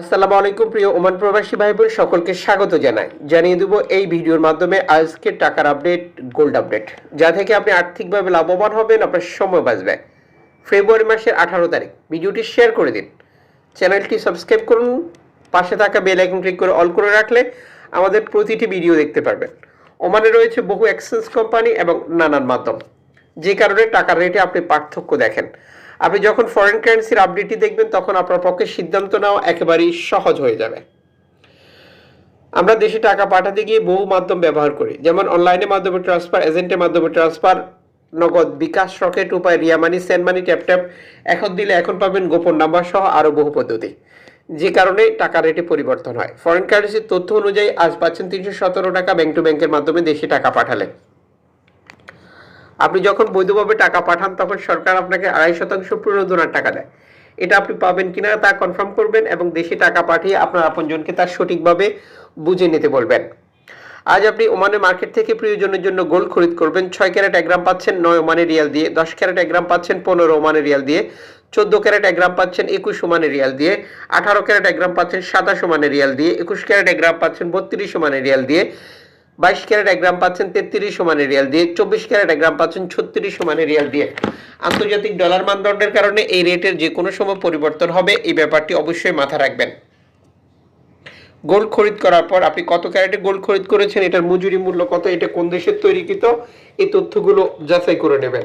আসসালামু আলাইকুম প্রিয় ওমান প্রবাসী ভাই বোন সকলকে স্বাগত জানাই। জানিয়ে দেব এই ভিডিওর মাধ্যমে আজকের টাকার আপডেট, গোল্ড আপডেট। যা থেকে আপনি আর্থিকভাবে লাভবান হবেন, আপনার সময় বাঁচবে। ফেব্রুয়ারি মাসের আঠারো তারিখ। ভিডিওটি শেয়ার করে দিন। চ্যানেলটি সাবস্ক্রাইব করুন। পাশে থাকা বেল আইকন ক্লিক করে অল করে রাখলে আমাদের প্রতিটি ভিডিও দেখতে পারবেন। ওমানে রয়েছে বহু এক্সচেঞ্জ কোম্পানি এবং নানান মাধ্যম। যে কারণে টাকার রেটে আপনি পার্থক্য দেখেন। আপনি যখন ফরেন কারেন্সির আপডেটটি দেখবেন, তখন আপনার পক্ষে সিদ্ধান্ত নেওয়া একেবারেই সহজ হয়ে যাবে। আমরা দেশে টাকা পাঠাতে গিয়ে বহু মাধ্যম ব্যবহার করি। যেমন অনলাইনের মাধ্যমে ট্রান্সফার এজেন্টের মাধ্যমে ট্রান্সফার নগদ বিকাশ রকেট উপায়, Ria money send money tap tap এখন দিলে এখন পাবেন গোপন নাম্বার সহ আরও বহু পদ্ধতি। যে কারণে টাকা রেটে পরিবর্তন হয়। ফরেন কারেন্সির তথ্য অনুযায়ী আজ পাচ্ছেন তিনশো সতেরো টাকা ব্যাংক টু ব্যাংকের মাধ্যমে দেশে টাকা পাঠালে। আপনি যখন বৈধভাবে টাকা পাঠান, তখন সরকার আপনাকে আড়াই শতাংশ প্রণোদনার টাকা দেয়। এটা আপনি পাবেন কিনা তা কনফার্ম করবেন এবং দেশে টাকা পাঠিয়ে আপনার আপনজনকে তার সঠিকভাবে বুঝে নিতে বলবেন। আজ আপনি ওমানের মার্কেট থেকে প্রিয়জনের জন্য গোল্ড খরিদ করবেন। ছয় ক্যারেট এক গ্রাম পাচ্ছেন নয় ওমানের রিয়াল দিয়ে, দশ ক্যারেট এক গ্রাম পাচ্ছেন পনেরো ওমানের রিয়াল দিয়ে, চোদ্দ ক্যারেট এক গ্রাম পাচ্ছেন একুশ ওমানের রিয়াল দিয়ে, আঠারো ক্যারেট এক গ্রাম পাচ্ছেন সাতাশ ওমানের রিয়াল দিয়ে, একুশ ক্যারেট এক গ্রাম পাচ্ছেন বত্রিশ ওমানের রিয়াল দিয়ে বাইশ ক্যারেট এক গ্রাম পাচ্ছেন তেত্রিশ সমানে রিয়াল দিয়ে, চব্বিশ ক্যারেট এক গ্রাম পাচ্ছেন ছত্রিশ সমানে রিয়াল দিয়ে। আন্তর্জাতিক ডলার মানদণ্ডের কারণে এই রেটের যে কোনো সময় পরিবর্তন হবে, এই ব্যাপারটি অবশ্যই মাথা রাখবেন। গোল্ড খরিদ করার পর আপনি কত ক্যারেটে গোল্ড খরিদ করেছেন, এটার মজুরি মূল্য কত, এটা কোন দেশের তৈরিকৃত, এই তথ্যগুলো যাচাই করে নেবেন।